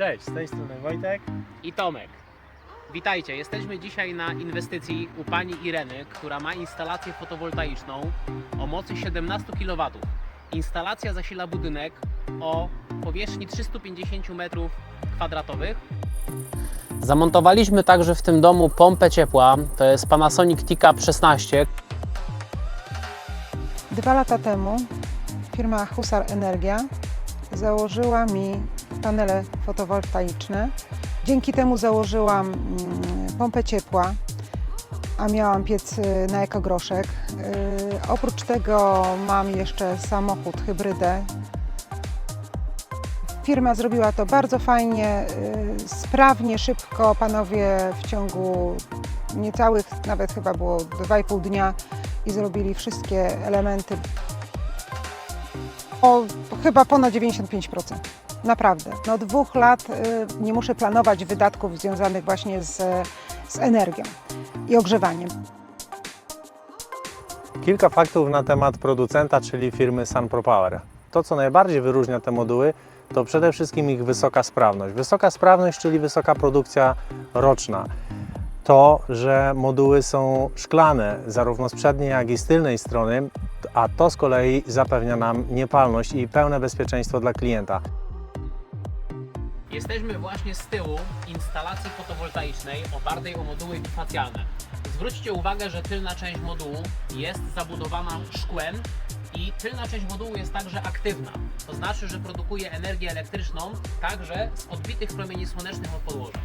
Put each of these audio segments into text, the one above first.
Cześć, z tej strony Wojtek. i Tomek. Witajcie, jesteśmy dzisiaj na inwestycji u pani Ireny, która ma instalację fotowoltaiczną o mocy 17 kW. Instalacja zasila budynek o powierzchni 350 m2. Zamontowaliśmy także w tym domu pompę ciepła, to jest Panasonic Ticap 16. Dwa lata temu firma Husar Energia założyła mi panele fotowoltaiczne. Dzięki temu założyłam mm, pompę ciepła, a miałam piec y, na ekogroszek. Y, Oprócz tego mam jeszcze samochód, hybrydę. Firma zrobiła to bardzo fajnie, y, sprawnie, szybko. Panowie w ciągu niecałych, nawet chyba było 2,5 dnia i zrobili wszystkie elementy o chyba ponad 95%. Naprawdę. No dwóch lat y, nie muszę planować wydatków związanych właśnie z, z energią i ogrzewaniem. Kilka faktów na temat producenta, czyli firmy SunProPower. To, co najbardziej wyróżnia te moduły, to przede wszystkim ich wysoka sprawność. Wysoka sprawność, czyli wysoka produkcja roczna. To, że moduły są szklane, zarówno z przedniej, jak i z tylnej strony, a to z kolei zapewnia nam niepalność i pełne bezpieczeństwo dla klienta. Jesteśmy właśnie z tyłu instalacji fotowoltaicznej opartej o moduły bifacjalne. Zwróćcie uwagę, że tylna część modułu jest zabudowana szkłem i tylna część modułu jest także aktywna. To znaczy, że produkuje energię elektryczną także z odbitych promieni słonecznych od podłoża.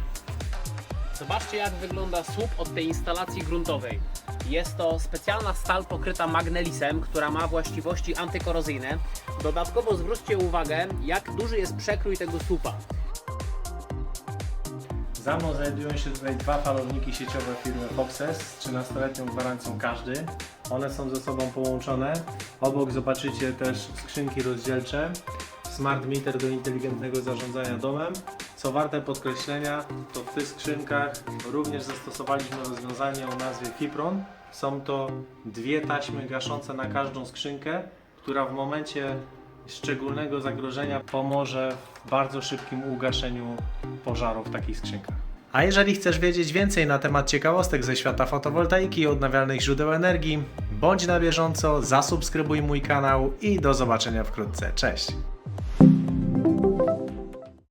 Zobaczcie jak wygląda słup od tej instalacji gruntowej. Jest to specjalna stal pokryta magnelisem, która ma właściwości antykorozyjne. Dodatkowo zwróćcie uwagę, jak duży jest przekrój tego słupa. Za mną znajdują się tutaj dwa falowniki sieciowe firmy Foxes z 13-letnią gwarancją każdy. One są ze sobą połączone. Obok zobaczycie też skrzynki rozdzielcze, smart meter do inteligentnego zarządzania domem. Co warte podkreślenia, to w tych skrzynkach również zastosowaliśmy rozwiązanie o nazwie Fipron. Są to dwie taśmy gaszące na każdą skrzynkę, która w momencie szczególnego zagrożenia pomoże w bardzo szybkim ugaszeniu pożaru w takich skrzynkach. A jeżeli chcesz wiedzieć więcej na temat ciekawostek ze świata fotowoltaiki i odnawialnych źródeł energii, bądź na bieżąco, zasubskrybuj mój kanał i do zobaczenia wkrótce. Cześć!